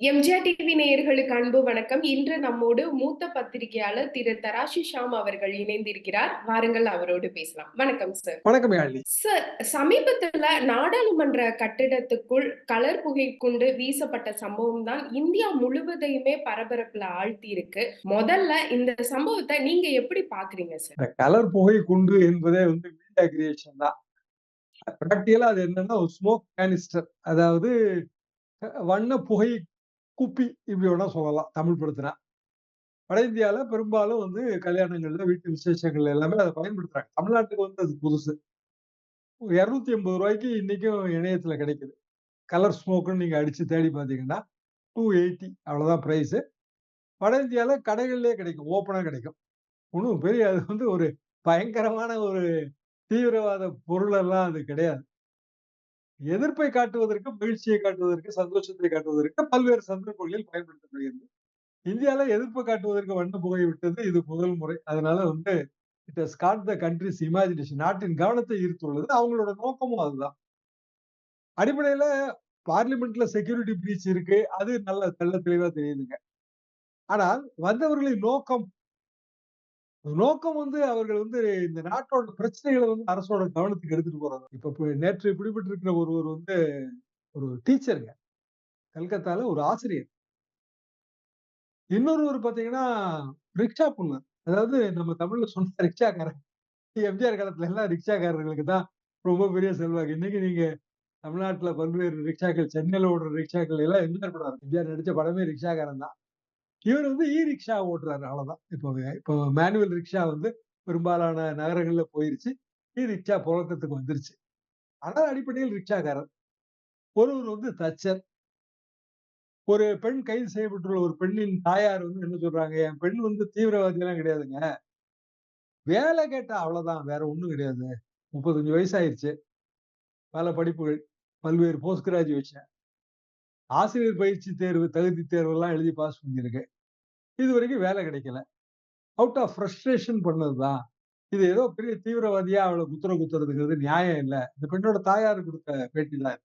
MGR TV நேயர்களுக்கு அன்பு வணக்கம். இன்று நம்மோடு மூத்த பத்திரிகையாளர் திரு தராசு ஷாம் அவர்கள் இணைந்திருக்கிறார். வாருங்கள் அவரோடு பேசலாம். வணக்கம் சார். வணக்கம். சார், சமீபத்துல நாடாளுமன்ற கட்டிடத்துக்குள் கலர் புகை குண்டு வீசப்பட்ட சம்பவம் தான் இந்தியா முழுவதையுமே பரபரப்புல ஆழ்த்தியிருக்கு. முதல்ல இந்த சம்பவத்த நீங்க எப்படி பார்க்குறீங்க சார்? கலர் புகை குண்டு என்பதே வந்து மீடியா கிரியேஷன் தான். அது என்னன்னா ஒரு ஸ்மோக் கானிஸ்டர் அதாவது வண்ண புகை குப்பி இப்படி வேணா சொல்லலாம் தமிழ் படுத்தினா. வட இந்தியாவில் பெரும்பாலும் வந்து கல்யாணங்கள்ல, வீட்டு விசேஷங்கள் எல்லாமே அதை பயன்படுத்துறாங்க. தமிழ்நாட்டுக்கு வந்து அது புதுசு. இருநூத்தி எண்பது ரூபாய்க்கு இன்னைக்கும் இணையத்துல கிடைக்குது. கலர் ஸ்மோக்குன்னு நீங்க அடிச்சு தேடி பார்த்தீங்கன்னா, டூ எயிட்டி அவ்வளோதான் ப்ரைஸு வட இந்தியாவில் கடைகள்லயே கிடைக்கும். ஓப்பனா கிடைக்கும். ஒன்றும் பெரிய அது வந்து ஒரு பயங்கரமான ஒரு தீவிரவாத பொருளெல்லாம் அது கிடையாது. எதிர்ப்பை காட்டுவதற்கு, மகிழ்ச்சியை காட்டுவதற்கு, சந்தோஷத்தை காட்டுவதற்கு பல்வேறு சந்தர்ப்பங்களில் பயன்படுத்தப்படுகிறது. இந்தியால எதிர்ப்பை காட்டுவதற்கு வண்ண புகை விட்டது இது முதல் முறை. அதனால வந்து it has caught the country's imagination நாட்டின் கவனத்தை ஈர்த்துள்ளது. அவங்களோட நோக்கமும் அதுதான். அடிப்படையில பார்லிமென்ட்ல செக்யூரிட்டி பிரீச் இருக்கு. அது நல்ல தெள்ள தெளிவா தெரியுதுங்க. ஆனால் வந்தவர்களின் நோக்கம் நோக்கம் வந்து அவர்கள் வந்து இந்த நாட்டோட பிரச்சனைகளை வந்து அரசோட கவனத்துக்கு எடுத்துட்டு போறாங்க இப்ப ப நேற்று பிடிபட்டிருக்கிற ஒருவர் வந்து ஒரு டீச்சருங்க. கல்கத்தால ஒரு ஆசிரியர். இன்னொருவர் பாத்தீங்கன்னா ரிக்ஷா புல்லர். அதாவது நம்ம தமிழ்ல சொன்ன ரிக்ஷாக்காரன். எம்ஜிஆர் காலத்துல எல்லாம் ரிக்ஷாக்காரர்களுக்கு தான் ரொம்ப பெரிய செல்வாக்கு. இன்னைக்கு நீங்க தமிழ்நாட்டுல பல்வேறு ரிக்ஷாக்கள், சென்னையில ஓடுற ரிக்ஷாக்கள் எல்லாம் எம்ஜிஆர் படம். எம்ஜிஆர் நடிச்ச படமே ரிக்ஷாக்காரன் தான். இவர் வந்து இ ரிக்ஷா ஓட்டுறாரு அவ்வளவுதான். இப்போ இப்போ மேனுவல் ரிக்ஷா வந்து பெரும்பாலான நகரங்கள்ல போயிருச்சு. இ ரிக்ஷா புழக்கத்துக்கு வந்துருச்சு. ஆனால் அடிப்படையில் ரிக்ஷாக்காரர். ஒருவர் வந்து தச்சர். ஒரு பெண் கைது செய்யப்பட்டுள்ள ஒரு பெண்ணின் தாயார் வந்து என்ன சொல்றாங்க, என் பெண் வந்து தீவிரவாதிலாம் கிடையாதுங்க. வேலை கேட்டா அவ்வளவுதான். வேற ஒண்ணும் கிடையாது. 35 வயசு ஆயிருச்சு. பல படிப்புகள், பல்வேறு போஸ்ட் கிராஜுவேஷன். ஆசிரியர் பயிற்சி தேர்வு, தகுதி தேர்வெல்லாம் எழுதி பாஸ் பண்ணியிருக்கு. இதுவரைக்கும் வேலை கிடைக்கல. அவுட் ஆஃப் ஃப்ரஸ்ட்ரேஷன் பண்ணதுதான். இது ஏதோ பெரிய தீவிரவாதியா அவள குத்துற குத்துறதுங்கிறது நியாயம் இல்ல. இந்த பெண்ணோட தாயார் குடுத்த பேட்டி தான்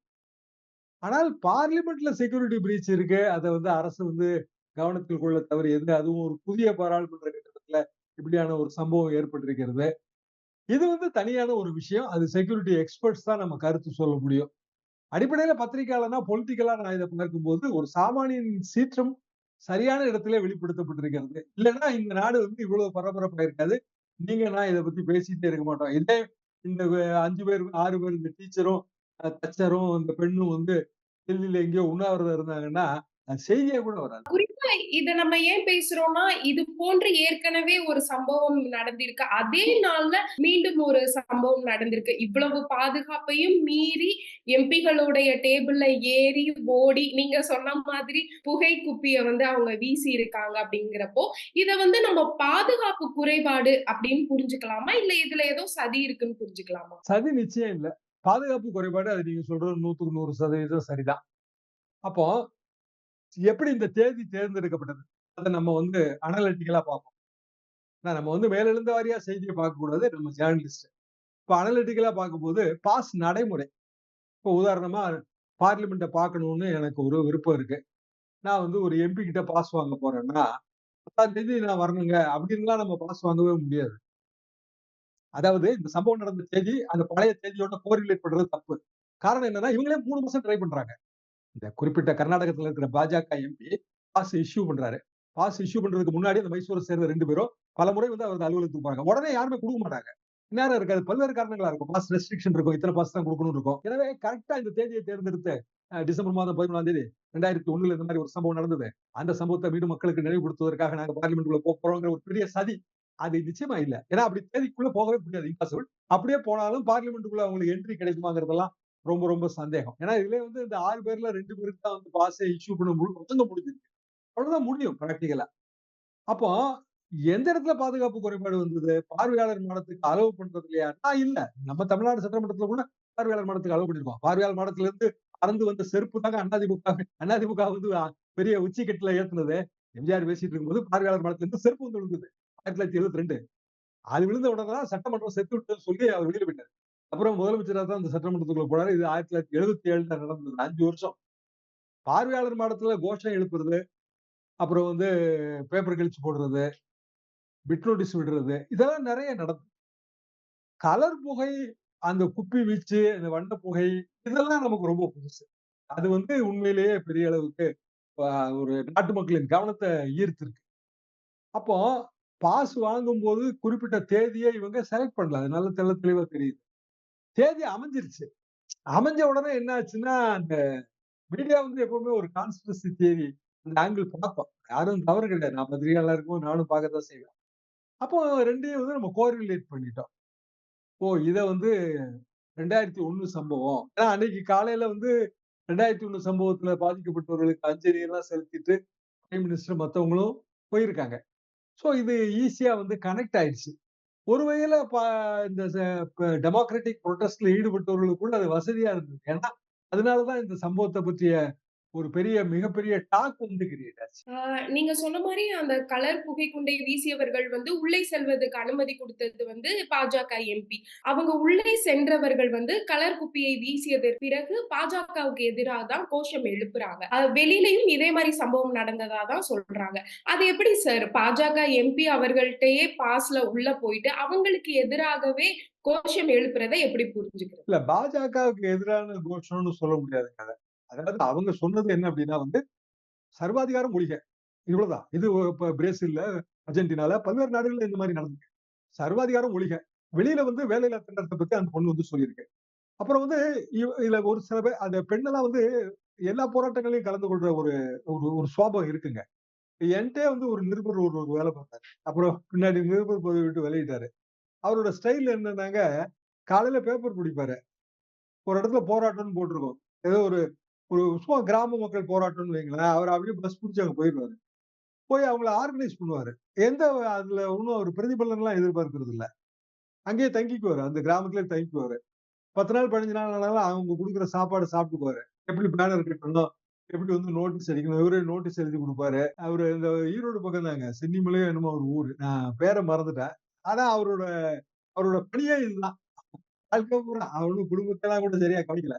ஆனால் பார்லிமென்ட்ல செக்யூரிட்டி பிரீச் இருக்கு. அத வந்து அரசு வந்து கவனத்தில் கொள்ள தவறியது. அதுவும் ஒரு புதிய பாராளுமன்ற கட்டிடத்துல இப்படியான ஒரு சம்பவம் ஏற்பட்டிருக்கிறது. இது வந்து தனியான ஒரு விஷயம். அது செக்யூரிட்டி எக்ஸ்பர்ட்ஸ் தான் நம்ம கருத்து சொல்ல முடியும். அடிப்படையில பத்திரிகையாளர்னா பொலிட்டிக்கலா நான் இத பார்க்கும்போது ஒரு சாமானியின் சீற்றம் சரியான இடத்திலே வெளிப்படுத்தப்பட்டிருக்கிறது. இல்லைன்னா இந்த நாடு வந்து இவ்வளவு பரபரப்பாக இருக்காது. நீங்க நான் இதை பத்தி பேசிட்டே இருக்க மாட்டோம். இதே இந்த அஞ்சு பேர், ஆறு பேர் இந்த டீச்சரும், தச்சரும், இந்த பெண்ணும் வந்து டெல்லியில எங்கேயோ உண்ணாவிரதம் இருந்தாங்கன்னா, செய்தியா கூட வராது. குறிப்பா இத நம்ம ஏன் பேசுறோம்னா, இது போன்று ஏற்கனவே ஒரு சம்பவம் நடந்திருக்கு. அதே நாள்ல மீண்டும் ஒரு சம்பவம் நடந்திருக்கு. இவ்வளவு பாதுகாப்பையும் மீறி எம்பிகளுடைய டேபிள்ல ஏறி, ஓடி நீங்க சொன்ன மாதிரி புகை குப்பிய வந்து அவங்க வீசி இருக்காங்க அப்படிங்கிறப்போ, இத வந்து நம்ம பாதுகாப்பு குறைபாடு அப்படின்னு புரிஞ்சுக்கலாமா? இல்ல இதுல ஏதோ சதி இருக்குன்னு புரிஞ்சுக்கலாமா? சதி நிச்சயம் இல்ல. பாதுகாப்பு குறைபாடு அது நீங்க சொல்றது 100க்கு 100% சரிதான். அப்போ எப்படி இந்த தேதி தேர்ந்தெடுக்கப்பட்டது? அத நம்ம வந்து அனலிட்டிக்கலா பார்ப்போம். ஆனா நம்ம வந்து மேலெழுந்த வாரியா செய்தியை பார்க்கக்கூடாது. நம்ம ஜேர்னலிஸ்ட் இப்ப அனலிட்டிக்கலா பார்க்கும்போது பாஸ் நடைமுறை. இப்போ உதாரணமா பார்லிமென்ட்ட பார்க்கணும்னு எனக்கு ஒரு விருப்பம் இருக்கு. நான் வந்து ஒரு எம்பி கிட்ட பாஸ் வாங்க போறேன்னா, 10ஆம் தேதி நான் வரணுங்க அப்படின்லாம் நம்ம பாஸ் வாங்கவே முடியாது. அதாவது இந்த சம்பவம் நடந்த தேதி, அந்த பழைய தேதியோட கோரிலேட் பண்றது தப்பு. காரணம் என்னன்னா, இவங்களே மூணு மாசம் ட்ரை பண்றாங்க. இந்த குறிப்பிட்ட கர்நாடகத்துல இருக்கிற பாஜக எம்பி பாஸ் இஷ்யூ பண்றாரு. பாஸ் இஷ்யூ பண்றதுக்கு முன்னாடி அந்த மைசூரை சேர்ந்த ரெண்டு பேரும் பல முறை வந்து அவரது அலுவலகத்துக்கு போறாங்க. உடனே யாருமே குடுக்க மாட்டாங்க. நேரம் இருக்காது. பல்வேறு காரணங்களா இருக்கும். பாஸ் ரெஸ்ட்ரிக்ஷன் இருக்கும். இத்தனை பாஸ் தான் கொடுக்கணும் இருக்கும். எனவே கரெக்டா இந்த தேதியை தேர்ந்தெடுத்து டிசம்பர் மாதம் 11ஆம் தேதி 2001ல இந்த மாதிரி ஒரு சம்பவம் நடந்தது. அந்த சம்பவத்தை மீண்டும் மக்களுக்கு நினைவுபடுத்துவதற்காக நாங்க பார்லிமெண்ட்ல போறோங்கிற ஒரு பெரிய சதி. அது நிச்சயமா இல்ல. ஏன்னா அப்படி தேதிக்குள்ள போகவே முடியாது. இம்பாசிபிள். அப்படியே போனாலும் பார்லிமென்ட்குள்ள அவங்களுக்கு என்ட்ரி கிடைக்குமாங்கிறதெல்லாம் ரொம்ப ரொம்ப சந்தேகம். ஏன்னா இதுல வந்து இந்த ஆறு பேர்ல ரெண்டு பேருக்கு தான் வந்து பாசை இஷ்யூ பண்ண முழு ஒத்துங்க முடிஞ்சிருக்கு. அவ்வளவுதான் முடியும் பிராக்டிகலா. அப்போ எந்த இடத்துல பாதுகாப்பு குறைபாடு வந்தது? பார்வையாளர் மாடத்துக்கு இல்லையா பண்றதுலயான்னா இல்ல. நம்ம தமிழ்நாடு சட்டமன்றத்துல கூட பார்வையாளர் மாடத்துக்கு அளவு பண்ணிருக்கோம் பார்வையாளர் மாடத்துல இருந்து அறந்து வந்த செருப்பு தாங்க அதிமுக அதிமுக வந்து பெரிய உச்சிக்கட்டுல ஏத்துனது. எம்ஜிஆர் பேசிட்டு இருக்கும்போது பார்வையாளர் மாடத்துல இருந்து செருப்பு வந்து விழுந்தது. 1972. அது விழுந்த உடனே தான் சட்டமன்றம் செத்து விட்டு சொல்லி அவர் வெளியில போயிட்டாரு. அப்புறம் முதலமைச்சராக தான் அந்த சட்டமன்றத்துக்குள்ள போனாரு. இது 1977ல நடந்தது. அஞ்சு வருஷம். பார்வையாளர் மாடத்துல கோஷம் எழுப்புறது, அப்புறம் வந்து பேப்பர் கழிச்சு போடுறது, பிட் நோட்டீஸ் விடுறது, இதெல்லாம் நிறைய நடந்தது. கலர் புகை, அந்த குப்பி வீச்சு, அந்த வண்ட புகை இதெல்லாம் நமக்கு ரொம்ப புதுசு. அது வந்து உண்மையிலேயே பெரிய அளவுக்கு ஒரு நாட்டு மக்களின் கவனத்தை ஈர்த்திருக்கு. அப்போ பாஸ் வாங்கும் போது குறிப்பிட்ட தேதியை இவங்க செலக்ட் பண்ணல. அது நல்ல தெள்ள தெளிவா தெரியுது. தேதி அமைஞ்சிருச்சு. அமைஞ்ச உடனே என்ன ஆச்சுன்னா, அந்த மீடியா வந்து எப்பவுமே ஒரு கான்ஸ்பிரசி தேதி அந்த ஆங்கிள் பார்ப்போம் யாரும் தவறு கிடையாது. நான் பத்திரிகையாளரா இருக்கும் நானும் பார்க்கத்தான் செய்வேன். அப்போ ரெண்டையும் வந்து நம்ம கோரிலேட் பண்ணிட்டோம். ஓ! இதை வந்து 2001 சம்பவம். ஏன்னா அன்னைக்கு காலையில வந்து 2001 சம்பவத்துல பாதிக்கப்பட்டவர்களுக்கு அஞ்சலி எல்லாம் செலுத்திட்டு, பிரைம் மினிஸ்டர் மற்றவங்களும் போயிருக்காங்க. ஸோ இது ஈஸியா வந்து கனெக்ட் ஆயிடுச்சு. ஒரு இந்த ச ப டெமோக்ராட்டிக் புரொட்டஸ்ட்ல ஈடுபட்டவர்களுக்குள்ள அது வசதியா இருந்தது. ஏன்னா, அதனாலதான் இந்த சம்பவத்தை பற்றிய ஒரு பெரிய மிகப்பெரிய டாக் வந்து கிரியேட் ஆச்சு. நீங்க சொன்ன மாரி அந்த கலர் புகைக்குண்டை வீசியவர்கள் வந்து உள்ளே செல்வதற்கு அனுமதி குடுத்தது வந்து பாஜக எம்பி. அவங்க உள்ளே சென்றவர்கள் வந்து கலர் குப்பியை வீசியதற்கு பிறகு பாஜகவுக்கு எதிரா தான் கோஷம் எழுப்புறாங்க. வெளியிலயும் இதே மாரி சம்பவம் நடந்ததா தான் சொல்றாங்க. அது எப்படி சார்? பாஜக எம்பி அவர்கள்ட்டயே பாஸ்ல உள்ள போயிட்டு, அவங்களுக்கு எதிராகவே கோஷம் எழுப்புறத எப்படி புரிஞ்சுக்கிறது? இல்ல பாஜகவுக்கு எதிரான கோஷம்னு சொல்ல முடியாதுங்க அத. அதாவது அவங்க சொன்னது என்ன அப்படின்னா வந்து, சர்வாதிகாரம் மொழிகை இவ்வளவுதான். இது இப்போ பிரேசில்ல, அர்ஜென்டினால பல்வேறு நாடுகள்ல இந்த மாதிரி நடந்திருக்கு. சர்வாதிகாரம் ஒழிக. வெளியில வந்து வேலையில்லா திண்டத்தை பத்தி அந்த பொண்ணு வந்து சொல்லியிருக்கு. அப்புறம் வந்து இதுல ஒரு சில பேர் அந்த பெண்ணெல்லாம் வந்து எல்லா போராட்டங்களையும் கலந்து கொள்ற ஒரு ஒரு ஒரு சுவாபம் இருக்குங்க. என்கிட்டே வந்து ஒரு நிருபர் ஒரு ஒரு வேலை பார்த்தாரு. அப்புறம் பின்னாடி நிருபர் பதவி விட்டு வெளியிட்டாரு அவரோட ஸ்டைல் என்னன்னாங்க, காலையில பேப்பர் பிடிப்பாரு ஒரு இடத்துல போராட்டம்னு போட்டிருக்கோம் ஏதோ ஒரு ஒரு சும்மா கிராம மக்கள் போராட்டம்னு வைங்களேன். அவர் அப்படியே பஸ் புடிச்சு அங்க போயிருவாரு. போய் அவங்கள ஆர்கனைஸ் பண்ணுவாரு. எந்த அதுல ஒண்ணும் அவர் பிரதிபலன்லாம் எதிர்பார்க்கறது இல்ல. அங்கேயே தங்கிக்குவாரு. அந்த கிராமத்திலே தங்கிக்குவாரு. 10 நாள், 15 நாள் ஆனாலும் அவங்க குடுக்குற சாப்பாடு சாப்பிட்டுக்குவாரு. எப்படி பேனர் கட்டணும், எப்படி வந்து நோட்டீஸ் அடிக்கணும், இவரே நோட்டீஸ் எழுதி கொடுப்பாரு அவரு இந்த ஈரோடு பக்கம் தாங்க. சென்னிமலையோ என்னமோ ஒரு ஊர் நான் பேரை மறந்துட்டேன். ஆனா அவரோட அவரோட பணியே இதுதான். வாழ்க்கை பூரா அவரும் குடும்பத்தெல்லாம் கூட சரியா கவனிக்கல.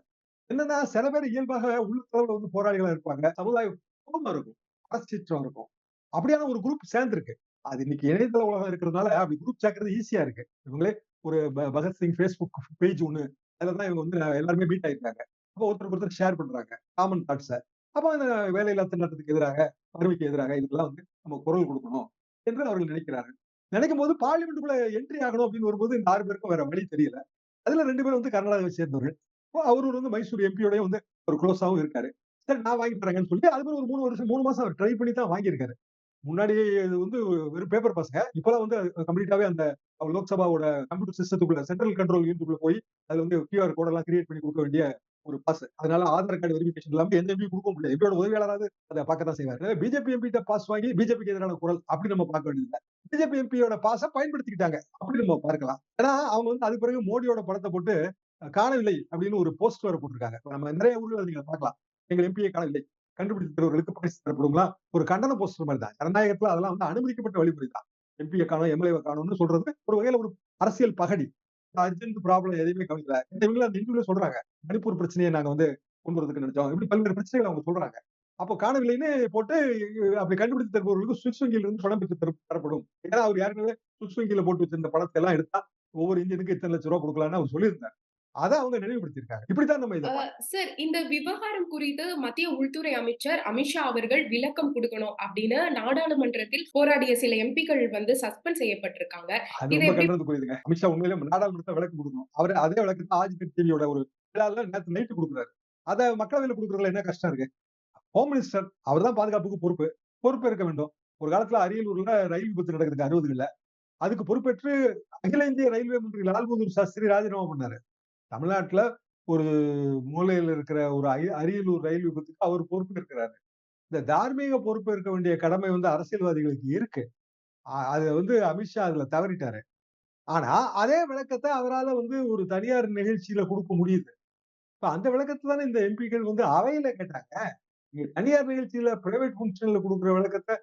என்னன்னா சில பேர் இயல்பாக உள்ளுக்குள்ள வந்து போராளிகளா இருப்பாங்க. சமுதாய கோபமா இருக்கும். மனச்சீற்றம் இருக்கும். அப்படியான ஒரு குரூப் சேர்ந்துருக்கு அது இன்னைக்கு இணையதள உலகம் இருக்கிறதுனால அப்படி குரூப் சேர்க்கறது ஈஸியா இருக்கு. இவங்களே ஒரு பகத்சிங் ஃபேஸ்புக் பேஜ் ஒண்ணு. அதுலதான் இவங்க வந்து எல்லாருமே மீட் ஆயிருக்காங்க. அப்போ ஒருத்தருக்கு ஒருத்தர் ஷேர் பண்றாங்க. Common thoughts. அப்ப அந்த வேலையில்லா திண்டாட்டத்துக்கு எதிராக, வறுமைக்கு எதிராக இதுக்கெல்லாம் வந்து நம்ம குரல் கொடுக்கணும் என்று அவர்கள் நினைக்கிறார்கள். நினைக்கும்போது பார்லிமெண்ட்டுக்குள்ள என்ட்ரி ஆகணும் அப்படின்னு வரும்போது இந்த ஆறு பேருக்கும் வேற வழி தெரியல. அதுல ரெண்டு பேரும் வந்து கர்நாடகாவை சேர்ந்தவர்கள். அவரு வந்து மைசூர் எம்பியோடய வந்து ஒரு க்ளோஸாகவும் இருக்காரு. சரி நான் வாங்கி தரேங்கன்னு சொல்லி அதுக்கு ஒரு மூணு வருஷம் மூணு மாசம் அவர் ட்ரை பண்ணி தான் வாங்கியிருக்காரு. முன்னாடி இது வந்து வெறும் பேப்பர் பசங்க இப்போலாம் வந்து கம்ப்ளீட்டாவே அந்த லோக்சபாவோட கம்ப்யூட்டர் சிஸ்டத்துக்குள்ள சென்ட்ரல் கண்ட்ரோல் யூனிட்டுக்குள்ள போய் அது வந்து கியூஆர் கோடெல்லாம் கிரியேட் பண்ணி கொடுக்க வேண்டிய ஒரு பாஸ். அதனால ஆதார் கார்டு வெரிஃபிகேஷன் இல்லாமல் எந்த எம்பியும் கொடுக்க முடியல எம்பியோட அதை பார்க்க தான் செய்வாரு. பிஜேபி எம்பிட்ட பாஸ் வாங்கி பிஜேபிக்கு எதிரான குரல் அப்படி நம்ம பார்க்க வேண்டியதில்லை பிஜேபி எம்பியோட பாச பயன்படுத்திக்கிட்டாங்க. அப்படி நம்ம பார்க்கலாம். ஏன்னா அவங்க வந்து அது பிறகு மோடியோட படத்தை போட்டு காணவில்லை அப்படின்னு ஒரு போஸ்ட் வேற போட்டிருக்காங்க. நம்ம நிறைய ஊர்ல நீங்க பார்க்கலாம். எங்கள் எம்பியை காணவில்லை. கண்டுபிடித்து பரிசு தரப்படுங்களா? ஒரு கண்டன போஸ்டர் மாதிரி தான். ஜனநாயகத்துல அதெல்லாம் வந்து அனுமதிக்கப்பட்ட வழிமுறை தான். எம்பியை காணும் எம்எல்ஏவ காணோம்னு சொல்றது ஒரு வகையில ஒரு அரசியல் பகடி. அர்ஜென்ட் ப்ராப்ளம் எதையுமே கவனிக்கல. இவங்களும் அந்த இன்டர்வியூல சொல்றாங்க. மணிப்பூர் பிரச்சனையை நாங்க வந்து கொண்டு வரதுக்கு நினைச்சோம். இப்படி பல்வேறு பிரச்சனைகள் அவங்க சொல்றாங்க. அப்போ காணவில்லைன்னு போட்டு அப்படி கண்டுபிடித்து தருபவர்களுக்கு சுவிட்ச் வங்கியில இருந்து பணம் பெற்று தரப்படும். ஏன்னா அவர் ஏற்கனவே சுவிட்ச் வங்கியில போட்டு வச்சிருந்த பணத்தை எல்லாம் எடுத்தா ஒவ்வொரு இந்தியனுக்கு இத்தனை லட்சம் ரூபா கொடுக்கலாம்னு அவர் சொல்லியிருந்தார். அத அவங்க நினைவுபடுத்தியிருக்காங்க. இப்படித்தான் நம்ம இத. சார் இந்த விவகாரம் குறித்து மத்திய உள்துறை அமைச்சர் அமித்ஷா அவர்கள் விளக்கம் குடுக்கணும் அப்படின்னு நாடாளுமன்றத்தில் போராடிய சில எம்பிக்கள் வந்து சஸ்பெண்ட் செய்யப்பட்டிருக்காங்க. கண்டனத்துக்குரியதுங்க. அமித்ஷா உண்மையிலே நாடாளுமன்றத்துல விளக்கம் குடுக்கணும். அவரு அதே விளக்கத்த ஆஜித் டிவியோட ஒரு விழால நேத்து நைட் குடுக்குறாரு. அத மக்களவையில குடுக்குறதுல என்ன கஷ்டம் இருக்கு? ஹோம் மினிஸ்டர் அவர் தான் பாதுகாப்புக்கு பொறுப்பு. பொறுப்பேற்க வேண்டும். ஒரு காலத்துல அரியலூர்ல ரயில் விபத்து நடக்குதுங்க 60கள்ல. அதுக்கு பொறுப்பேற்று அகில இந்திய ரயில்வே மந்திரி லால் பகதூர் சாஸ்திரி ராஜினாமா பண்ணாரு. தமிழ்நாட்டுல ஒரு மூலையில இருக்கிற ஒரு அரியலூர் ரயில் விபத்துக்கு அவர் பொறுப்பேற்கிறாரு. இந்த தார்மீக பொறுப்பேற்க வேண்டிய கடமை வந்து அரசியல்வாதிகளுக்கு இருக்கு. அது அத வந்து அமித்ஷா அதுல தவறிட்டாரு. ஆனா அதே விளக்கத்தை அவரால் வந்து ஒரு தனியார் நிகழ்ச்சியில கொடுக்க முடியுது. இப்ப அந்த விளக்கத்தை தானே இந்த எம்பிக்கள் வந்து அவையில கேட்டாங்க. நீங்க தனியார் நிகழ்ச்சியில பிரைவேட் ஃபங்க்ஷன்ல கொடுக்குற விளக்கத்தை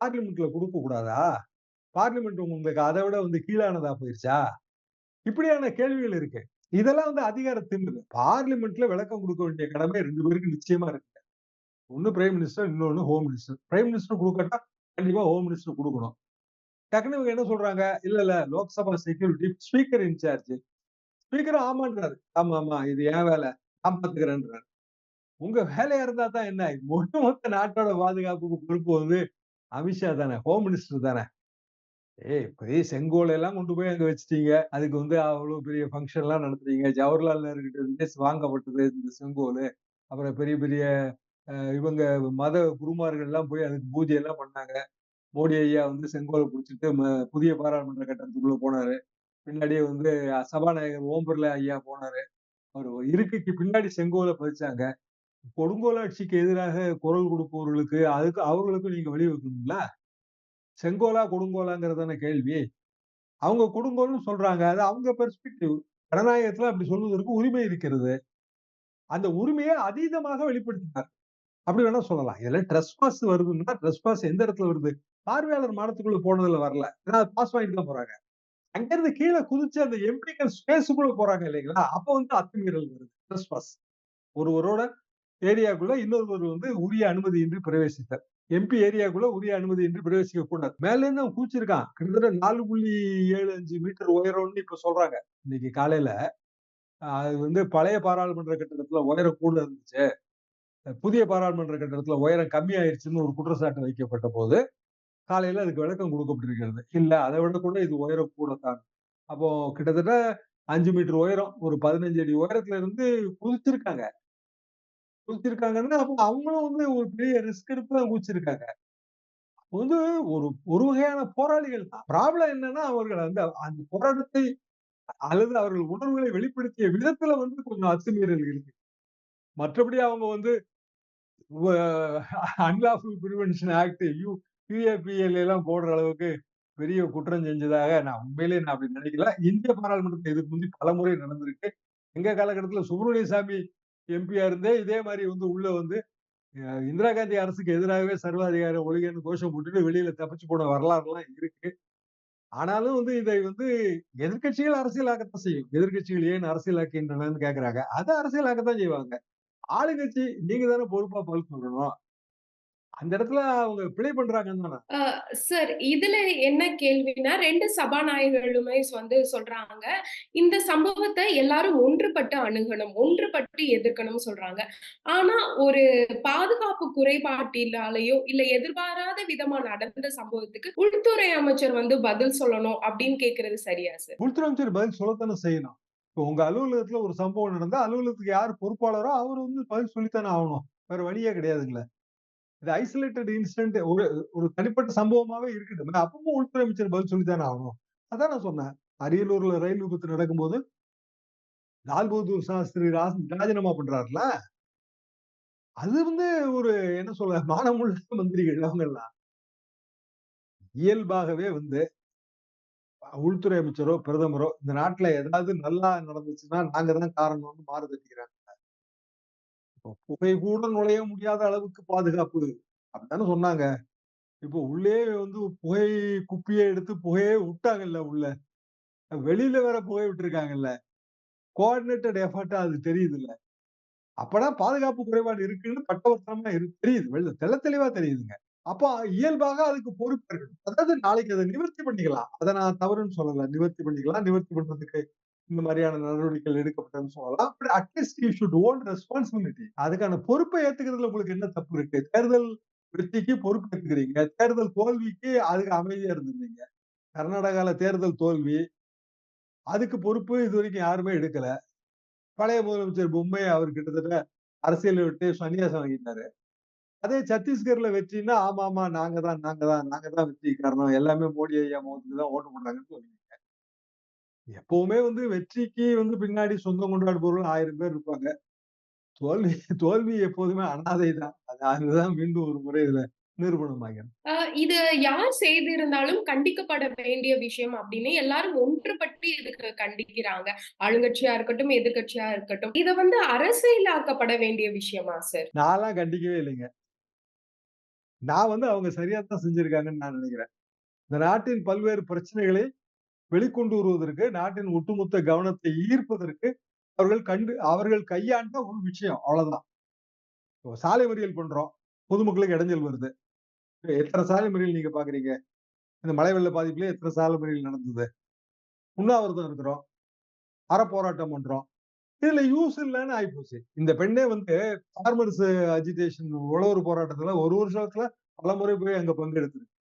பார்லிமென்ட்ல கொடுக்க கூடாதா? பார்லிமென்ட் உங்களுக்கு அதை விட வந்து கீழானதா போயிருச்சா? இப்படியான கேள்விகள் இருக்கு. இதெல்லாம் வந்து அதிகார திமிரு. பார்லிமென்ட்ல விளக்கம் கொடுக்க வேண்டிய கடமை ரெண்டு பேருக்கு நிச்சயமா இருக்கு. ஒண்ணு பிரைம் மினிஸ்டர், இன்னொன்னு ஹோம் மினிஸ்டர். பிரைம் மினிஸ்டர் கொடுக்கட்டா கண்டிப்பா ஹோம் மினிஸ்டர் குடுக்கணும். டக்குனு இவங்க என்ன சொல்றாங்க, இல்ல, இல்ல Lok Sabha security speaker incharge. Speaker ஆமான்றாரு. ஆமா, ஆமா. இது என் வேலை. நான் பாத்துக்கிறேன்றாரு உங்க வேலையா இருந்தா தான் என்ன? ஒட்டுமொத்த நாட்டோட பாதுகாப்புக்கு பொறுப்பு வந்து அமித்ஷா தானே. ஹோம் மினிஸ்டர் தானே. ஏய் பெரிய செங்கோலை எல்லாம் கொண்டு போய் அங்க வச்சுட்டீங்க. அதுக்கு வந்து அவ்வளவு பெரிய ஃபங்க்ஷன் எல்லாம் நடத்துறீங்க. ஜவஹர்லால் நேரு கிட்ட இருந்தே வாங்கப்பட்டது இந்த செங்கோல் அப்புறம் பெரிய பெரிய இவங்க மத குருமார்கள் எல்லாம் போய் அதுக்கு பூஜை எல்லாம் பண்ணாங்க. மோடி ஐயா வந்து செங்கோலை பிடிச்சிட்டு புதிய பாராளுமன்ற கட்டத்துக்குள்ள போனாரு. பின்னாடியே வந்து சபாநாயகர் ஓம் பிர்லா ஐயா போனாரு. அவரு இருக்கைக்கு பின்னாடி செங்கோலை பதிச்சாங்க. கொடுங்கோலாட்சிக்கு எதிராக குரல் கொடுப்பவர்களுக்கு, அதுக்கு அவர்களுக்கும் நீங்க வழி வைக்கணும்ல? செங்கோலா, கொடுங்கோலாங்கிறதான கேள்வி. அவங்க கொடுங்கோல்னு சொல்றாங்க. அது அவங்க பெர்ஸ்பெக்டிவ். ஜனநாயகத்துல அப்படி சொல்வதற்கு உரிமை இருக்கிறது. அந்த உரிமையை அதீதமாக வெளிப்படுத்தினார். அப்படி வேணா சொல்லலாம். இதுல ட்ரெஸ் பாஸ் வருதுன்னா, ட்ரெஸ் பாஸ் எந்த இடத்துல வருது? பார்வையாளர் மாடத்துக்குள்ள போனதுல வரல. ஏன்னா பாஸ் வாங்கிட்டு தான் போறாங்க. அங்கிருந்து கீழே குதிச்சு அந்த எம்பிக்கள் ஸ்பேஸ்க்குள்ள போறாங்க இல்லைங்களா? அப்ப வந்து அத்துமீறல் வருது. ட்ரெஸ் பாஸ் ஒருவரோட ஏரியாக்குள்ள இன்னொருவர் வந்து உரிய அனுமதியின்றி பிரவேசித்தார். எம்பி ஏரியாக்குள்ள உரிய அனுமதியின்றி பிரவேசிக்க கூடாது. மேல இருந்து அவன் கூச்சிருக்கான் கிட்டத்தட்ட 4.75 மீட்டர் உயரம்னு இப்ப சொல்றாங்க. இன்னைக்கு காலையில. அது வந்து பழைய பாராளுமன்ற கட்டிடத்துல உயரம் கூட இருந்துச்சு. புதிய பாராளுமன்ற கட்டிடத்துல உயரம் கம்மியாயிருச்சுன்னு ஒரு குற்றச்சாட்டு வைக்கப்பட்டபோது, காலையில அதுக்கு விளக்கம் கொடுக்கப்பட்டிருக்கிறது இல்ல அதை விட கூட இது உயரம் கூடத்தான். அப்போ கிட்டத்தட்ட அஞ்சு மீட்டர் உயரம். ஒரு 15 அடி உயரத்துல இருந்து குதிச்சிருக்காங்க. குதிச்சிருக்காங்கன்னா, அப்ப அவங்களும் வந்து ஒரு பெரிய ரிஸ்க் எடுத்து தான் குதிச்சிருக்காங்க. வந்து ஒரு ஒரு வகையான போராளிகள் ப்ராப்ளம் என்னன்னா, அவர்கள் அந்த அந்த போராட்டத்தை அல்லது அவர்கள் உணர்வுகளை வெளிப்படுத்திய விதத்துல வந்து கொஞ்சம் அத்துமீறல் இருக்கு. மற்றபடி அவங்க வந்து unlawful prevention act U UAPL எல்லாம் போடுற அளவுக்கு பெரிய குற்றம் செஞ்சதாக நான் உண்மையிலே நான் அப்படி நினைக்கல. இந்திய பாராளுமன்றத்தை இதுக்கு முந்தி பலமுறை நடந்திருக்கு. எங்க காலகட்டத்துல சுப்பிரமணிய சாமி எம்பியா இருந்தே இதே மாதிரி வந்து உள்ள வந்து இந்திரா காந்தி அரசுக்கு எதிராகவே சர்வாதிகார ஒழிகன்னு கோஷம் போட்டுட்டு வெளியில தப்பிச்சு போன வரலாறுலாம் இருக்கு. ஆனாலும் வந்து இதை வந்து எதிர்க்கட்சிகள் அரசியலாக்கத்தான் செய்யும். எதிர்க்கட்சிகள் ஏன் அரசியலாக்கின்றனன்னு கேட்கறாங்க. அத அரசியலாக்கத்தான் செய்வாங்க. ஆளுங்கட்சி நீங்க தானே பொறுப்பா பதில் சொல்லணும். அந்த இடத்துல அவங்க பிழை அ சார் இதுல என்ன கேள்வின்னா, 2 சபாநாயகர்களுமே வந்து சொல்றாங்க. இந்த சம்பவத்த எல்லாரும் ஒன்றுபட்டு அணுகணும். ஒன்றுபட்டு எதிர்க்கணும்னு சொல்றாங்க. ஆனா ஒரு பாதுகாப்பு குறைபாட்டினாலயோ, இல்ல எதிர்பாராத விதமா நடந்த சம்பவத்துக்கு உள்துறை அமைச்சர் வந்து பதில் சொல்லணும் அப்படின்னு கேட்கிறது சரியா சார்? உள்துறை அமைச்சர் பதில் சொல்லத்தானே செய்யணும். இப்போ உங்க அலுவலகத்துல ஒரு சம்பவம் நடந்தா, அலுவலகத்துக்கு யார் பொறுப்பாளரோ அவரு வந்து பதில் சொல்லித்தானே ஆவணும். வேற வழியே கிடையாதுங்களே. இது ஐசோலேட்டட் இன்சிடென்ட் ஒரு ஒரு தனிப்பட்ட சம்பவமாவே இருக்கட்டும். அப்பவும் உள்துறை அமைச்சர் பதில் சொல்லித்தானே ஆகணும். அதான் நான் சொன்னேன். அரியலூர்ல ரயில் விபத்து நடக்கும்போது லால் பகதூர் சாஸ்திரி ராஸ் ராஜினாமா பண்றாருல்ல. அது வந்து ஒரு என்ன சொல்ல மானமுள்ள மந்திரிகள் அவங்கெல்லாம். இயல்பாகவே வந்து உள்துறை அமைச்சரோ, பிரதமரோ இந்த நாட்டுல ஏதாவது நல்லா நடந்துச்சுன்னா நாங்க தான் காரணம்னு மாறு தட்டிக்கிறாங்க. இப்போ புகை கூட நுழைய முடியாத அளவுக்கு பாதுகாப்பு அப்படித்தானே சொன்னாங்க. இப்போ உள்ளே வந்து புகை குப்பியை எடுத்து புகையே விட்டாங்கல்ல உள்ள. வெளியில வேற புகை விட்டுருக்காங்கல்ல. கோஆர்டினேட்டட் எஃபர்ட்டா அது தெரியுதுல்ல. அப்பனா பாதுகாப்பு குறைபாடு இருக்குன்னு பட்டவர்த்தனமா இரு தெரியுது. வெளில தெள்ள தெளிவா தெரியுதுங்க. அப்ப இயல்பாக அதுக்கு பொறுப்பு இருக்கணும். அதாவது நாளைக்கு அதை நிவர்த்தி பண்ணிக்கலாம். அதை நான் தவறுன்னு சொல்லல. நிவர்த்தி பண்ணிக்கலாம். நிவர்த்தி பண்றதுக்கு இந்த மாதிரியான நடவடிக்கைகள் எடுக்கப்பட்டதுன்னு சொல்லலாம். But at least you should own responsibility. அதுக்கான பொறுப்பை ஏத்துக்கிறதுல உங்களுக்கு என்ன தப்பு இருக்கு? தேர்தல் வெற்றிக்கு பொறுப்பு ஏத்துக்கிறீங்க. தேர்தல் தோல்விக்கு அதுக்கு அமைதியா இருந்திருந்தீங்க. கர்நாடகால தேர்தல் தோல்வி. அதுக்கு பொறுப்பு இது வரைக்கும் யாருமே எடுக்கல. பழைய முதலமைச்சர் பொம்மை அவர் கிட்டத்தட்ட அரசியலை விட்டு சன்னியாசம் வாங்கிட்டாரு. அதே சத்தீஸ்கர்ல வெற்றின்னா, ஆமா நாங்க தான், நாங்க தான், நாங்க தான் வெற்றி காரணம். எல்லாமே மோடி ஐயா முகத்துக்கு தான் ஓட்டு போடுறாங்கன்னு சொல்லி எப்பவுமே வந்து வெற்றிக்கு வந்து பின்னாடி சொந்தம் கொண்டாடுபவர்கள் 1000 பேர் இருப்பாங்க. தோல்வி தோல்வி எப்போதுமே அனாதை தான். அது அதுதான் மீண்டும் ஒரு முறை இதுல நிரூபணமாகிறது. இது யார் செய்திருந்தாலும் கண்டிக்கப்பட வேண்டிய விஷயம் அப்படின்னு எல்லாரும் ஒன்றுபட்டு இதுக்கு கண்டிக்கிறாங்க. ஆளுங்கட்சியா இருக்கட்டும், எதிர்க்கட்சியா இருக்கட்டும். இத வந்து அரசியலாக்கப்பட வேண்டிய விஷயமா சார்? நான்லாம் கண்டிக்கவே இல்லைங்க. நான் வந்து அவங்க சரியா தான் செஞ்சிருக்காங்கன்னு நான் நினைக்கிறேன். இந்த நாட்டின் பல்வேறு பிரச்சனைகளை வெளிக்கொண்டு வருவதற்கு, நாட்டின் ஒட்டுமொத்த கவனத்தை ஈர்ப்பதற்கு அவர்கள் கண்டு அவர்கள் கையாண்ட ஒரு விஷயம். அவ்வளவுதான். இப்போ சாலை மறியல் பண்றோம். பொதுமக்களுக்கு இடைஞ்சல் வருது. எத்தனை சாலை மறியல் நீங்க பாக்குறீங்க இந்த மழை வெள்ள பாதிப்புல எத்தனை சாலை மறியல் நடந்தது? உண்ணாவிரதம் இருக்கிறோம். அறப்போராட்டம் பண்றோம். இதுல யூஸ் இல்லன்னு ஆயிப்போச்சு. இந்த பெண்ணே வந்து ஃபார்மர்ஸ் அஜிடேஷன் உழவர் போராட்டத்துல ஒரு வருஷத்துல பலமுறை போய் அங்க பங்கெடுத்துருக்கு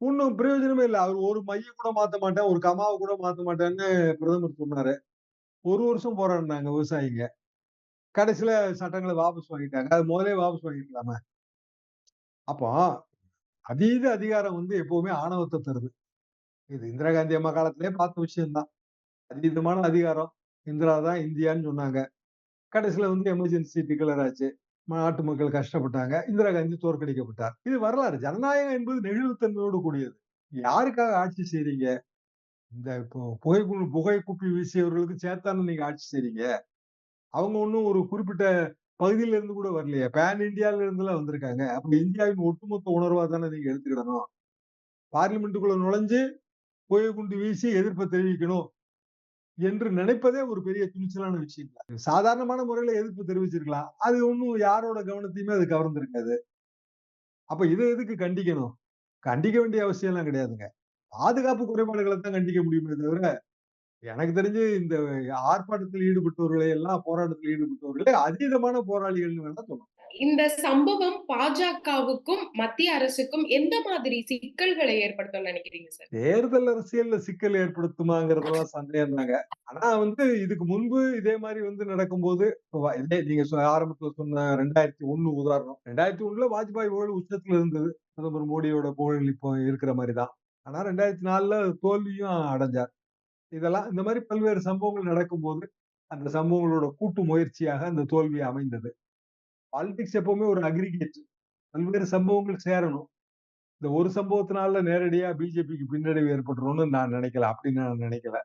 ஒன்றும் பிரயோஜனமே இல்ல. அவர் ஒரு மைய கூட மாத்த மாட்டேன், ஒரு கமாவை கூட மாத்த மாட்டேன்னு பிரதமர் சொன்னாரு. ஒரு வருஷம் போராடினாங்க விவசாயிங்க. கடைசியில சட்டங்களை வாபஸ் வாங்கிட்டாங்க. அது முதலே வாபஸ் வாங்கிக்கலாமே அப்போ அதீத அதிகாரம் வந்து எப்பவுமே ஆணவத்தை தருது. இது இந்திரா காந்தி அம்மா காலத்திலே பார்த்த விஷயம்தான் அதீதமான அதிகாரம். இந்திரா தான் இந்தியான்னு சொன்னாங்க. கடைசியில வந்து எமர்ஜென்சி டிக்ளேர் ஆச்சு. நாட்டு மக்கள் கஷ்டப்பட்டாங்க. இந்திரா காந்தி தோற்கடிக்கப்பட்டார். இது வரலாறு. ஜனநாயகம் என்பது நெகிழ்வுத்தன்மையோடு கூடியது. யாருக்காக ஆட்சி செய்றீங்க? இந்த இப்போ புகை புகை குப்பி வீசியவர்களுக்கு சேர்த்தானே நீங்க ஆட்சி செய்றீங்க. அவங்க ஒன்றும் ஒரு குறிப்பிட்ட பகுதியில இருந்து கூட வரலையே. பேன் இந்தியால இருந்துலாம் வந்திருக்காங்க. அப்ப இந்தியாவின் ஒட்டுமொத்த உணர்வா தானே நீங்க எடுத்துக்கிடணும். பார்லிமெண்ட்டுக்குள்ள நுழைஞ்சு புகை குண்டு வீசி எதிர்ப்பை தெரிவிக்கணும். என்று நினைப்பதே ஒரு பெரிய துணிச்சலான விஷயம் தான். சாதாரணமான முறையில எதிர்ப்பு தெரிவிச்சிருக்கலாம். அது ஒண்ணும் யாரோட கவனத்தையுமே அது கவர்ந்திருக்காது. அப்ப இதை எதுக்கு கண்டிக்கணும்? கண்டிக்க வேண்டிய அவசியம் எல்லாம் கிடையாதுங்க. பாதுகாப்பு குறைபாடுகளை தான் கண்டிக்க முடியுமே தவிர, எனக்கு தெரிஞ்சு இந்த ஆர்ப்பாட்டத்தில் ஈடுபட்டவர்களை எல்லாம் போராட்டத்தில் ஈடுபட்டவர்களே அதீதமான போராளிகள்னு வேணா சொல்லணும் இந்த சம்பவம் பாஜகவுக்கும், மத்திய அரசுக்கும் எந்த மாதிரி சிக்கல்களை ஏற்படுத்தும் நினைக்கிறீங்க சார்? தேர்தல் அரசியல்ல சிக்கல் ஏற்படுத்துமாங்கிறதெல்லாம் சந்தேகம் தாங்க. ஆனா வந்து இதுக்கு முன்பு இதே மாதிரி வந்து நடக்கும்போது, நீங்க ஆரம்பத்துல சொன்ன 2001 உதாரணம். 2001ல வாஜ்பாய் புகழ் உச்சத்துல இருந்தது. பிரதமர் மோடியோட புகழ் இப்போ இருக்கிற மாதிரிதான் தான். ஆனா 2004ல தோல்வியும் அடைஞ்சார். இதெல்லாம் இந்த மாதிரி பல்வேறு சம்பவங்கள் நடக்கும்போது, அந்த சம்பவங்களோட கூட்டு முயற்சியாக அந்த தோல்வி அமைந்தது. பாலிடிக்ஸ் எப்பவுமே ஒரு அக்ரிகேட். பல்வேறு சம்பவங்கள் சேரணும். இந்த ஒரு சம்பவத்தினால நேரடியா பிஜேபிக்கு பின்னடைவு ஏற்பட்டுரும்னு நான் நினைக்கல. அப்படின்னு நான் நினைக்கல.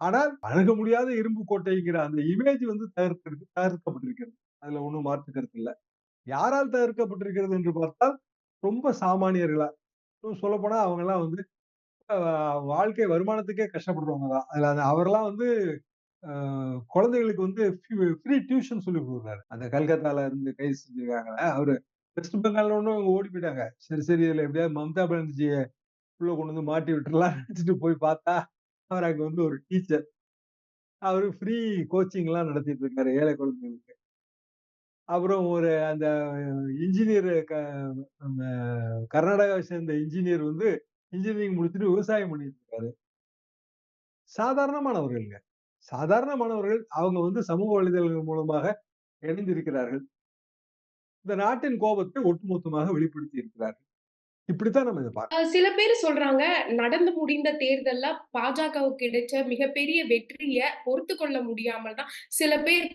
ஆனால் அணுக முடியாத இரும்பு கோட்டைங்கிற அந்த இமேஜ் வந்து தகர்த்திருக்கு தகர்க்கப்பட்டிருக்கிறது. அதுல ஒண்ணும் மாற்று கருத்து இல்ல. யாரால் தகர்க்கப்பட்டிருக்கிறது என்று பார்த்தால், ரொம்ப சாமானியர்களா. சொல்லப்போனா அவங்கெல்லாம் வந்து வாழ்க்கை வருமானத்துக்கே கஷ்டப்படுறவங்க தான். அதுல அவரெல்லாம் வந்து குழந்தைகளுக்கு வந்து ஃப்ரீ டியூஷன் சொல்லிக் கொடுக்குறாரு அந்த கல்கத்தால இருந்து கைது செஞ்சிருக்காங்களே அவரு வெஸ்ட் பெங்கால்ல ஒன்றும் அவங்க ஓடி போயிட்டாங்க. சரி, சரி இதுல எப்படியாவது மம்தா பானர்ஜியை உள்ள கொண்டு வந்து மாட்டி விட்டுறலாம் நினைச்சுட்டு போய் பார்த்தா, அவர் அங்க வந்து ஒரு டீச்சர். அவரு ஃப்ரீ கோச்சிங்லாம் நடத்திட்டு இருக்காரு ஏழை குழந்தைகளுக்கு. அப்புறம் ஒரு அந்த இன்ஜினியர் க கர்நாடகாவை சேர்ந்த இன்ஜினியர் வந்து இன்ஜினியரிங் முடிச்சுட்டு விவசாயம் பண்ணிட்டு இருக்காரு. சாதாரணமானவர்கள்ங்க. சாதாரணமானவர்கள். அவங்க வந்து சமூக வலைதளங்கள் மூலமாக இணைந்திருக்கிறார்கள். இந்த நாட்டின் கோபத்தை ஒட்டுமொத்தமாக வெளிப்படுத்தி இருக்கிறார்கள். இப்படித்தான் நம்ம இத பார்க்கணும். சில பேரு சொல்றாங்க, நடந்து முடிந்த தேர்தல்ல பாஜகவுக்கு கிடைச்ச மிகப்பெரிய வெற்றிய பொறுத்துக்கொள்ள முடியாமல் தான் சில பேர்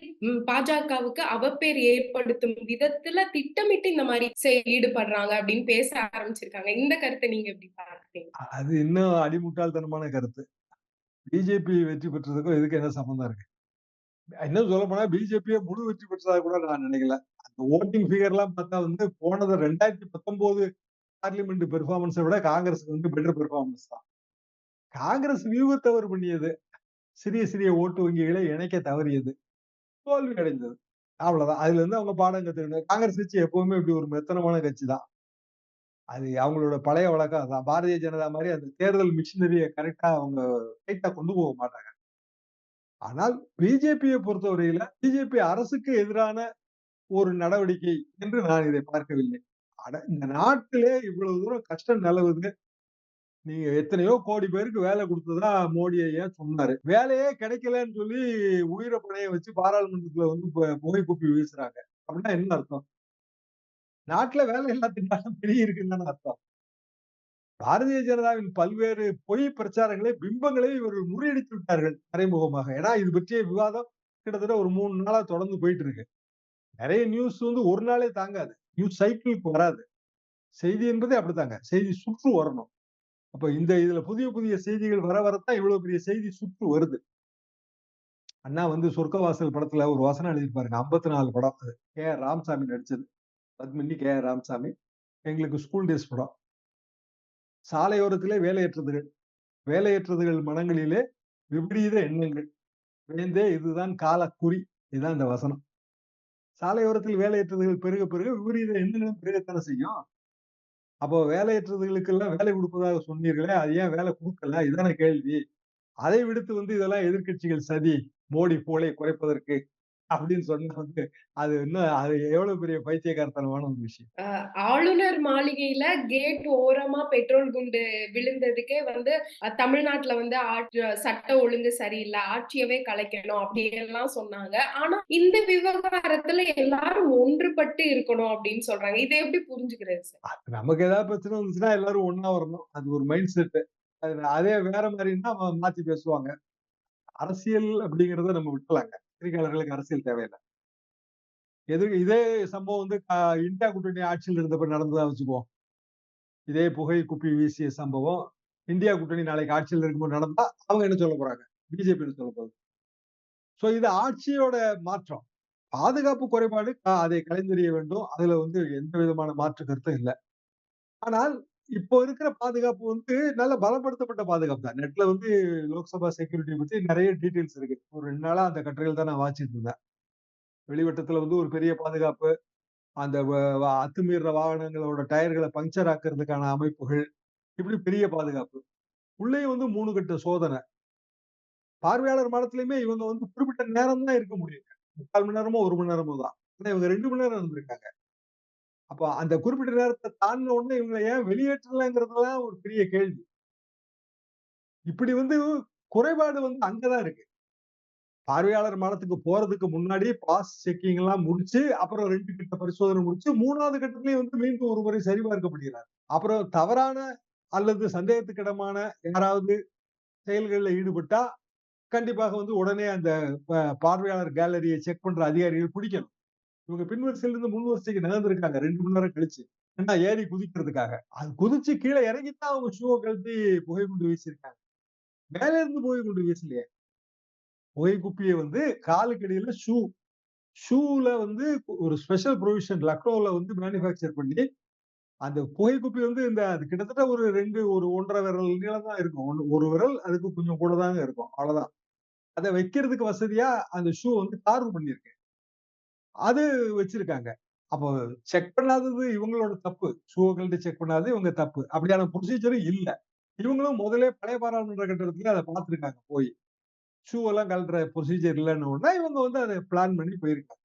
பாஜகவுக்கு அவப்பேர் ஏற்படுத்தும் விதத்துல திட்டமிட்டு இந்த செய் ஈடுபடுறாங்க அப்படின்னு பேச ஆரம்பிச்சிருக்காங்க. இந்த கருத்த நீங்க எப்படி பார்க்குறீங்க? அ அது இன்னும் அடிமுட்டாள்தனமான கருத்து. பிஜேபி வெற்றி பெற்றதுக்கும் இதுக்கு என்ன சம்மந்தம் இருக்கு? இன்னும் போனா பிஜேபியே முழு வெற்றி பெற்றதா கூட நான் நினைக்கல. அந்த வோட்டிங் ஃபிகர்லாம் பார்த்தா வந்து போனது 2019 பார்லிமென்ட் பெர்ஃபார்மன்ஸை விட காங்கிரஸுக்கு வந்து பெட்டர் பெர்ஃபார்மன்ஸ் தான். காங்கிரஸ் வியூக தவறு பண்ணியது. சிறிய சிறிய ஓட்டு வங்கிகளை இணைக்க தவறியது. தோல்வி அடைந்தது. அவ்வளவுதான். அதுல இருந்து அவங்க பாடம் கத்துக்கணும். காங்கிரஸ் கட்சி எப்பவுமே இப்படி ஒரு மெத்தனமான கட்சி தான். அது அவங்களோட பழைய வழக்கம் அதான். பாரதிய ஜனதா மாதிரி அந்த தேர்தல் மிஷினரிய கரெக்டா அவங்க டைட்டா கொண்டு போக மாட்டாங்க. ஆனால் பிஜேபியை பொறுத்தவரையில பிஜேபி அரசுக்கு எதிரான ஒரு நடவடிக்கை என்று நான் இதை பார்க்கவில்லை. அட இந்த நாட்டிலே இவ்வளவு தூரம் கஷ்டம் நிலவுது. நீங்க எத்தனையோ கோடி பேருக்கு வேலை கொடுத்ததா மோடி ஐயா சொன்னாரு. வேலையே கிடைக்கலன்னு சொல்லி உயிர பணையை வச்சு பாராளுமன்றத்துல வந்து போய் புகை குப்பி வீசுறாங்க. அப்படின்னா என்ன அர்த்தம்? நாட்டுல வேலை இல்லா திண்டாட்டம் பெரிய இருக்குன்னு அர்த்தம். பாரதிய ஜனதாவின் பல்வேறு பொய் பிரச்சாரங்களை, பிம்பங்களை இவர்கள் முறியடித்து விட்டார்கள் மறைமுகமாக. ஏன்னா இது பற்றிய விவாதம் கிட்டத்தட்ட ஒரு மூணு நாளா தொடர்ந்து போயிட்டு இருக்கு. நிறைய நியூஸ் வந்து ஒரு நாளே தாங்காது. நியூஸ் சைக்கிளுக்கு வராது. செய்தி என்பதே அப்படித்தாங்க. செய்தி சுற்று வரணும். அப்ப இந்த இதுல புதிய புதிய செய்திகள் வர வரத்தான் இவ்வளவு பெரிய செய்தி சுற்று வருது. அண்ணா வந்து சொர்க்கவாசல் படத்துல ஒரு வசனம் எழுதியிருப்பாருங்க. 54 படம் அது. கே. ராமசாமி நடிச்சது. பத்மினி, கே. ஆர். ராமசாமி. எங்களுக்கு ஸ்கூல் டேஸ் படம். சாலையோரத்திலே வேலையற்றதுகள். வேலையற்றதுகள் மனங்களிலே விபரீத எண்ணங்கள். வேந்தே இதுதான் காலக்குறி. இதுதான் இந்த வசனம். சாலையோரத்தில் வேலையற்றதுகள் பெருக பெருக விபரீத எண்ணங்களும் பெருகத்தானே செய்யும். அப்போ வேலையற்றதுகளுக்கெல்லாம் வேலை கொடுப்பதாக சொன்னீர்களே, அது ஏன் வேலை கொடுக்கல இதான கேள்வி. அதை விடுத்து வந்து இதெல்லாம் எதிர்க்கட்சிகள் சதி. மோடி போலே குறைப்பதற்கு அப்படின்னு சொன்னா வந்து, அது இன்னும் அது எவ்வளவு பெரிய பைத்தியக்காரத்தனமான ஒரு விஷயம். ஆளுநர் மாளிகையில கேட் ஓரமா பெட்ரோல் குண்டு விழுந்ததுக்கே வந்து தமிழ்நாட்டுல வந்து சட்ட ஒழுங்கு சரியில்ல. ஆட்சியவே கலைக்கணும் அப்படியெல்லாம் சொன்னாங்க. ஆனா இந்த விவகாரத்துல எல்லாரும் ஒன்றுபட்டு இருக்கணும் அப்படின்னு சொல்றாங்க. இத எப்படி புரிஞ்சுக்கிறது சார்? நமக்கு ஏதாவது பிரச்சனை வந்துச்சுன்னா எல்லாரும் ஒண்ணா வரணும். அது ஒரு மைண்ட் செட். அது அதே வேற மாரின்னா ம மாத்தி பேசுவாங்க. அரசியல் அப்படிங்கிறத நம்ம விட்டுறலாங்க. பத்திரிகையாளர்களுக்கு அரசியல் தேவையில்லை எது இதே சம்பவம் வந்து இந்தியா கூட்டணி ஆட்சியில் இருந்தப்ப நடந்ததா வச்சுக்குவோம். இதே புகை குப்பி வீசிய சம்பவம் இந்தியா கூட்டணி நாளைக்கு ஆட்சியில் இருக்கும்போது நடந்தா, அவங்க என்ன சொல்ல போறாங்க? பிஜேபி என்ன சொல்லப் போகுது? சோ இது ஆட்சியோட மாற்றம். பாதுகாப்பு குறைபாடு அதை கலைந்தெறிய வேண்டும். அதுல வந்து எந்த விதமான மாற்று கருத்தும் இல்லை ஆனால் இப்போ இருக்கிற பாதுகாப்பு வந்து நல்ல பலப்படுத்தப்பட்ட பாதுகாப்பு தான். நெட்ல வந்து லோக்சபா செக்யூரிட்டி பத்தி நிறைய டீட்டெயில்ஸ் இருக்கு. ஒரு ரெண்டு நாளா அந்த கட்டுரைகள் தான் நான் வாசிச்சுட்டு இருந்தேன். வெளிவட்டத்துல வந்து ஒரு பெரிய பாதுகாப்பு. அந்த அத்துமீற வாகனங்களோட டயர்களை பங்க்சர் ஆக்குறதுக்கான அமைப்புகள். இப்படி பெரிய பாதுகாப்பு. உள்ளேயும் வந்து மூணு கட்ட சோதனை. பார்வையாளர் மாடத்திலயுமே இவங்க வந்து குறிப்பிட்ட நேரம் தான் இருக்க முடியுங்க. 3/4 மணி நேரமோ, ஒரு மணி நேரமோ தான். ஆனா இவங்க ரெண்டு மணி நேரம் இருந்திருக்காங்க. அப்ப அந்த குறிப்பிட்ட நேரத்தை தாண்டின உடனே இவங்களை ஏன் வெளியேற்றலங்கிறதுலாம் ஒரு பெரிய கேள்வி. இப்படி வந்து குறைபாடு வந்து அங்கதான் இருக்கு. பார்வையாளர் மனத்துக்கு போறதுக்கு முன்னாடி பாஸ் செக்கிங் எல்லாம் முடிச்சு, அப்புறம் ரெண்டு கட்ட பரிசோதனை முடிச்சு, மூணாவது கட்டத்திலேயே வந்து மீண்டும் ஒரு முறை சரிபார்க்கப்படுகிறார். அப்புறம் தவறான அல்லது சந்தேகத்துக்கிடமான யாராவது செயல்களில் ஈடுபட்டா, கண்டிப்பாக வந்து உடனே அந்த பார்வையாளர் கேலரியை செக் பண்ற அதிகாரிகள் பிடிக்கணும். இவங்க பின் இருந்து முன் வரிசைக்கு நகர்ந்துருக்காங்க ரெண்டு மணி நேரம் கழிச்சு. ஏன்னா ஏறி குதிக்கிறதுக்காக. அது குதிச்சு கீழ இறங்கி தான் அவங்க ஷூவ புகை கொண்டு வீசியிருக்காங்க. மேல இருந்து புகை கொண்டு வீசலையே. புகை குப்பிய வந்து காலுக்கு இடையில ஷூ ஷூல வந்து ஒரு ஸ்பெஷல் ப்ரொவிஷன் லக்னோல வந்து மேனுஃபேக்சர் பண்ணி, அந்த புகை குப்பி வந்து இந்த அது கிட்டத்தட்ட ஒரு ரெண்டு ஒரு 1 1/2 விரல் நீளம் தான் இருக்கும். ஒன்று ஒரு விரல் அதுக்கு கொஞ்சம் கூட தாங்க இருக்கும். அவ்வளவுதான். அதை வைக்கிறதுக்கு வசதியா அந்த ஷூ வந்து கார்வ் பண்ணியிருக்கேன் அது வச்சிருக்காங்க. அப்போ செக் பண்ணாதது இவங்களோட தப்பு. ஷூவ செக் பண்ணாதது இவங்க தப்பு. அப்படியான ப்ரொசீஜரும் இல்ல. இவங்களும் முதலே பழைய பாராளுமன்ற கட்டடத்திலேயே அத பார்த்துருக்காங்க போய். ஷூ எல்லாம் கழட்டுற ப்ரொசீஜர் இல்லன்ன உடனே இவங்க வந்து அத பிளான் பண்ணி போயிருக்காங்க.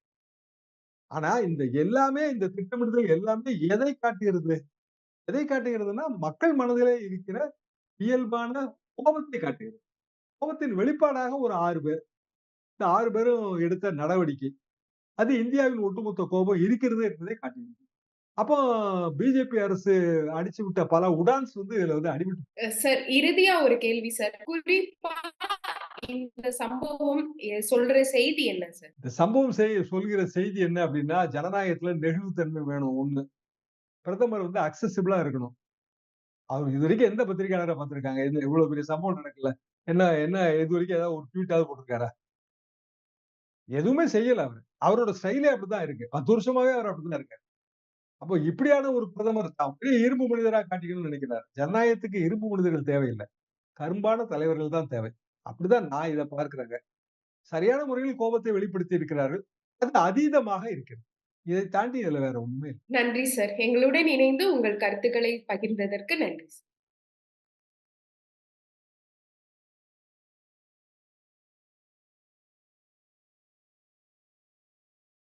ஆனா இந்த எல்லாமே இந்த திட்டமிடுதல் எல்லாமே எதை காட்டுகிறது? எதை காட்டுகிறதுன்னா, மக்கள் மனதிலே இருக்கிற இயல்பான கோபத்தை காட்டுகிறது. கோபத்தின் வெளிப்பாடாக ஒரு ஆறு பேர். இந்த ஆறு பேரும் எடுத்த நடவடிக்கை. அது இந்தியாவின் ஒட்டுமொத்த கோபம் இருக்கிறது என்பதை காட்டுகிறது. அப்போ பிஜேபி அரசு அடிச்சு விட்ட பல உடான்ஸ் வந்து இதுல வந்து அடிபட்டு சார் இறுதியா ஒரு கேள்வி சார். குறிப்பா இந்த சம்பவம் சொல்ற செய்தி என்ன சார்? இந்த சம்பவம் செய் சொல்கிற செய்தி என்ன அப்படின்னா, ஜனநாயகத்துல நெகிழ்வுத்தன்மை வேணும் 1. பிரதமர் வந்து அக்சஸிபிளா இருக்கணும். அவர் இதுவரைக்கும் எந்த பத்திரிகையாளர பார்த்திருக்காங்க? இது இவ்வளவு பெரிய சம்பவம் நடக்கல. என்ன என்ன இதுவரைக்கும் ஏதாவது ஒரு ட்வீட்டாவது போட்டிருக்காரா? எதுவுமே செய்யல அவர் அவரோட ஸ்டைலே அப்படித்தான் இருக்கு. 10 வருஷமாவே அவர் அப்படித்தான் இருக்காரு. அப்போ இப்படியான ஒரு பிரதமர் தாம் இரும்பு மனிதராக காட்டிக்கணும்னு நினைக்கிறார். ஜனநாயகத்துக்கு இரும்பு மனிதர்கள் தேவையில்லை கரும்பான தலைவர்கள் தான் தேவை. அப்படிதான் நான் இதை பார்க்கிறேங்க. சரியான முறையில் கோபத்தை வெளிப்படுத்தி இருக்கிறார்கள். அது அதீதமாக இருக்கிறது. இதை தாண்டி இதுல வேற ஒண்ணுமே நன்றி சார். எங்களுடன் இணைந்து உங்கள் கருத்துக்களை பகிர்ந்ததற்கு நன்றி சார்.